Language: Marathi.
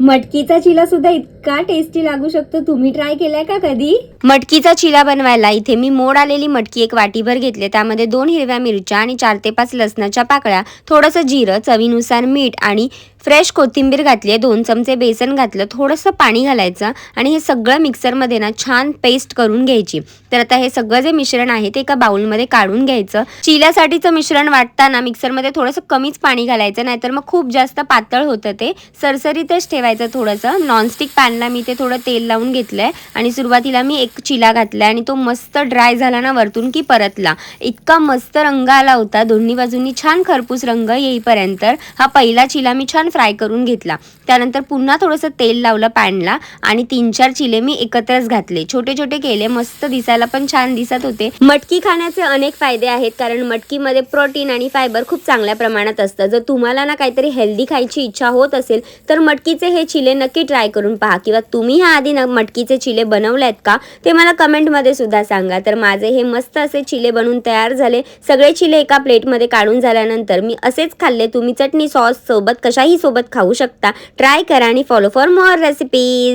मटकीचा चिला सुद्धा इतका टेस्टी लागू शकतो. तुम्ही ट्राय केलाय का कधी? मटकीचा चिला बनवायला इथे मी मोड आलेली मटकी एक वाटीभर घेतले. त्यामध्ये दोन हिरव्या मिरच्या आणि चार ते पाच लसणाच्या पाकळ्या थोडंसं जिरं चवीनुसार मीठ आणि फ्रेश कोथिंबीर घातली आहे दोन चमचे बेसन घातलं थोडंसं पाणी घालायचं आणि हे सगळं मिक्सरमध्ये ना छान पेस्ट करून घ्यायची. तर आता हे सगळं जे मिश्रण आहे ते एका बाउलमध्ये काढून घ्यायचं. चिल्यासाठीचं मिश्रण वाटताना मिक्सरमध्ये थोडंसं कमीच पाणी घालायचं नाहीतर मग खूप जास्त पातळ होतं ते. सरसरीतच ठेवायचं थोडंसं. नॉनस्टिक पॅनला मी ते थोडं तेल लावून घेतलं आहे आणि सुरुवातीला मी एक चिला घातला आणि तो मस्त ड्राय झाला ना वरतून की परतला. इतका मस्त रंग आला होता दोन्ही बाजूंनी छान खरपूस रंग येईपर्यंत. हा पहिला चिला मी छान फ्राय करून घेतला. त्यानंतर पुन्हा थोडंसं तेल लावलं पॅनला आणि तीन चार चिले मी एकत्रच घातले. छोटे छोटे केले मस्त दिसायला पण छान दिसत होते. मटकी खाण्याचे अनेक फायदे आहेत कारण मटकीमध्ये प्रोटीन आणि फायबर खूप चांगल्या प्रमाणात असतं. जर तुम्हाला ना काहीतरी हेल्दी खायची इच्छा होत असेल तर मटकीचे हे चिले नक्की ट्राय करून पहा. किंवा तुम्ही ह्या आधी मटकीचे चिले बनवले आहेत का ते मला कमेंटमध्ये सुद्धा सांगा. तर माझे हे मस्त असे चिले बनवून तयार झाले. सगळे चिले एका प्लेटमध्ये काढून झाल्यानंतर मी असेच खाल्ले. तुम्ही चटणी सॉस सोबत कशाही सोबत खाऊ शकता. ट्राय करा आणि फॉलो फॉर मोर रेसिपीज